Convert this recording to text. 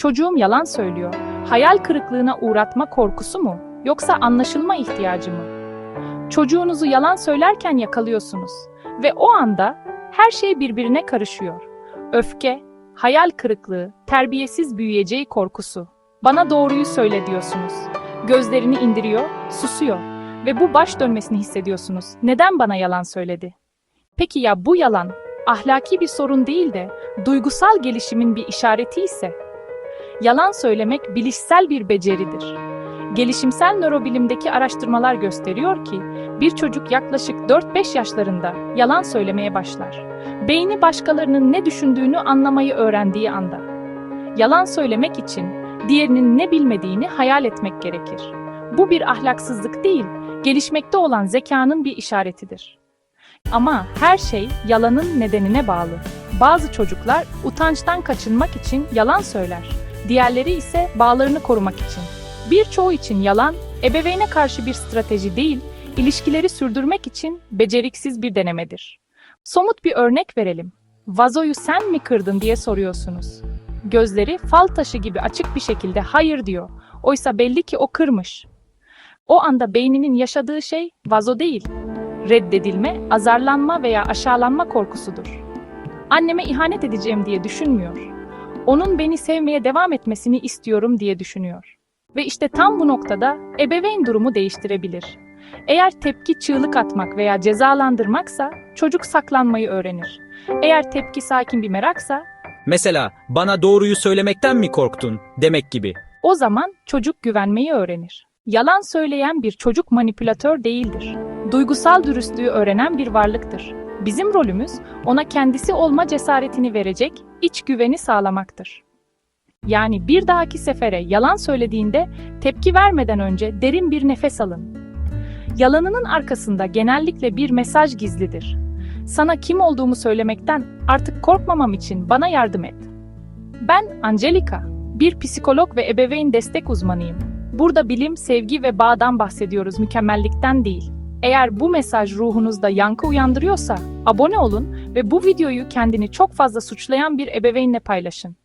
Çocuğum yalan söylüyor. Hayal kırıklığına uğratma korkusu mu? Yoksa anlaşılma ihtiyacı mı? Çocuğunuzu yalan söylerken yakalıyorsunuz ve o anda her şey birbirine karışıyor. Öfke, hayal kırıklığı, terbiyesiz büyüyeceği korkusu. Bana doğruyu söyle diyorsunuz. Gözlerini indiriyor, susuyor ve bu baş dönmesini hissediyorsunuz. Neden bana yalan söyledi? Peki ya bu yalan ahlaki bir sorun değil de duygusal gelişimin bir işareti ise? Yalan söylemek bilişsel bir beceridir. Gelişimsel nörobilimdeki araştırmalar gösteriyor ki bir çocuk yaklaşık 4-5 yaşlarında yalan söylemeye başlar. Beyni başkalarının ne düşündüğünü anlamayı öğrendiği anda. Yalan söylemek için diğerinin ne bilmediğini hayal etmek gerekir. Bu bir ahlaksızlık değil, gelişmekte olan zekanın bir işaretidir. Ama her şey yalanın nedenine bağlı. Bazı çocuklar utançtan kaçınmak için yalan söyler. Diğerleri ise bağlarını korumak için. Birçoğu için yalan, ebeveyne karşı bir strateji değil, ilişkileri sürdürmek için beceriksiz bir denemedir. Somut bir örnek verelim. Vazoyu sen mi kırdın diye soruyorsunuz. Gözleri fal taşı gibi açık bir şekilde hayır diyor. Oysa belli ki o kırmış. O anda beyninin yaşadığı şey vazo değil. Reddedilme, azarlanma veya aşağılanma korkusudur. Anneme ihanet edeceğim diye düşünmüyor. Onun beni sevmeye devam etmesini istiyorum diye düşünüyor. Ve işte tam bu noktada ebeveyn durumu değiştirebilir. Eğer tepki çığlık atmak veya cezalandırmaksa çocuk saklanmayı öğrenir. Eğer tepki sakin bir meraksa Mesela bana doğruyu söylemekten mi korktun demek gibi. o zaman çocuk güvenmeyi öğrenir. Yalan söyleyen bir çocuk manipülatör değildir. Duygusal dürüstlüğü öğrenen bir varlıktır. Bizim rolümüz ona kendisi olma cesaretini verecek iç güveni sağlamaktır. Yani bir dahaki sefere yalan söylediğinde tepki vermeden önce derin bir nefes alın. Yalanının arkasında genellikle bir mesaj gizlidir. Sana kim olduğumu söylemekten artık korkmamam için bana yardım et. Ben Angelica, bir psikolog ve ebeveyn destek uzmanıyım. Burada bilim, sevgi ve bağdan bahsediyoruz, mükemmellikten değil. Eğer bu mesaj ruhunuzda yankı uyandırıyorsa abone olun ve bu videoyu kendini çok fazla suçlayan bir ebeveynle paylaşın.